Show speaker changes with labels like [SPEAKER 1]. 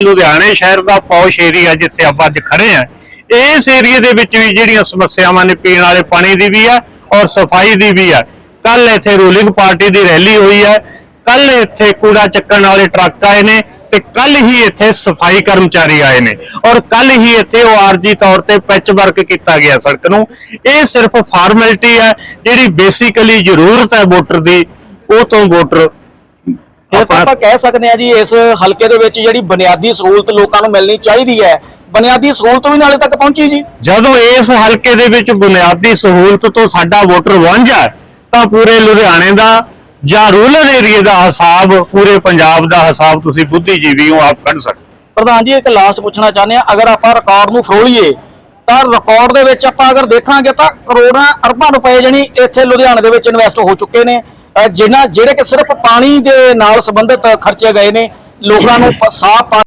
[SPEAKER 1] ਲੁਧਿਆਣੇ ਸ਼ਹਿਰ ਦਾ ਪੌਸ਼ ਏਰੀਆ ਜਿੱਥੇ ਆਪਾਂ ਅੱਜ ਖੜੇ ਆ ਇਸ ਏਰੀਆ ਦੇ ਵਿੱਚ ਵੀ ਜਿਹੜੀਆਂ ਸਮੱਸਿਆਵਾਂ ਨੇ ਪੀਣ ਵਾਲੇ ਪਾਣੀ ਦੀ ਵੀ ਆ ਔਰ ਸਫ਼ਾਈ ਦੀ ਵੀ ਆ। ਕੱਲ ਇੱਥੇ ਰੂਲਿੰਗ ਪਾਰਟੀ ਦੀ ਰੈਲੀ ਹੋਈ ਹੈ ਕੱਲ ਇੱਥੇ ਕੂੜਾ ਚੱਕਣ ਵਾਲੇ ਟਰੱਕ ਆਏ ਨੇ ਤੇ ਕੱਲ ਹੀ ਇੱਥੇ ਸਫ਼ਾਈ ਕਰਮਚਾਰੀ ਆਏ ਨੇ ਔਰ ਕੱਲ ਹੀ ਇੱਥੇ ਉਹ ਆਰਜੀ ਤੌਰ ਤੇ ਪੈਚ ਵਰਕ ਕੀਤਾ ਗਿਆ ਸੜਕ ਨੂੰ। ਇਹ ਸਿਰਫ ਫਾਰਮੈਲਿਟੀ ਹੈ ਜਿਹੜੀ ਬੇਸਿਕਲੀ ਜ਼ਰੂਰਤ ਹੈ ਵੋਟਰ ਦੀ, ਉਹ ਤੋਂ ਵੋਟਰ
[SPEAKER 2] ਫਿਰ ਆਪਾਂ ਕਹਿ ਸਕਦੇ ਹਾਂ ਜੀ ਇਸ ਹਲਕੇ ਦੇ ਵਿੱਚ ਜਿਹੜੀ ਬੁਨਿਆਦੀ ਸਹੂਲਤ ਲੋਕਾਂ ਨੂੰ ਮਿਲਣੀ ਚਾਹੀਦੀ ਹੈ ਬੁਨਿਆਦੀ ਸਹੂਲਤ ਵੀ ਨਾਲੇ ਤੱਕ ਪਹੁੰਚੀ ਜੀ।
[SPEAKER 1] ਜਦੋਂ ਇਸ ਹਲਕੇ ਦੇ ਵਿੱਚ ਬੁਨਿਆਦੀ ਸਹੂਲਤ ਤੋਂ ਸਾਡਾ ਵੋਟਰ ਵਾਂਝਾ ਤਾਂ ਪੂਰੇ ਲੁਧਿਆਣੇ ਦਾ ਜਾਂ ਰੂਰਲ ਏਰੀਆ ਦਾ ਹਿਸਾਬ ਪੂਰੇ ਪੰਜਾਬ ਦਾ ਹਿਸਾਬ ਤੁਸੀਂ ਬੁੱਧੀਜੀਵੀ ਹੋ ਆਪ ਕੱਢ ਸਕਦੇ
[SPEAKER 2] ਪ੍ਰਧਾਨ ਜੀ ਇੱਕ ਲਾਸਟ ਪੁੱਛਣਾ ਚਾਹੁੰਦੇ ਆ ਅਗਰ ਆਪਾਂ ਰਿਕਾਰਡ ਨੂੰ ਫਰੋਲੀਏ ਤਾਂ ਰਿਕਾਰਡ ਦੇ ਵਿੱਚ ਆਪਾਂ ਅਗਰ ਦੇਖਾਂਗੇ ਤਾਂ ਕਰੋੜਾਂ ਅਰਬਾਂ ਰੁਪਏ ਜਣੀ ਇੱਥੇ ਲੁਧਿਆਣੇ ਦੇ ਵਿੱਚ ਇਨਵੈਸਟ ਹੋ ਚੁੱਕੇ ਨੇ। ਜਿਨ੍ਹਾਂ ਜਿਹੜੇ ਕਿ ਸਿਰਫ ਪਾਣੀ ਦੇ ਨਾਲ ਸੰਬੰਧਿਤ ਖਰਚੇ ਗਏ ਨੇ, ਲੋਕਾਂ ਨੂੰ ਸਾਫ਼ ਪਾਣੀ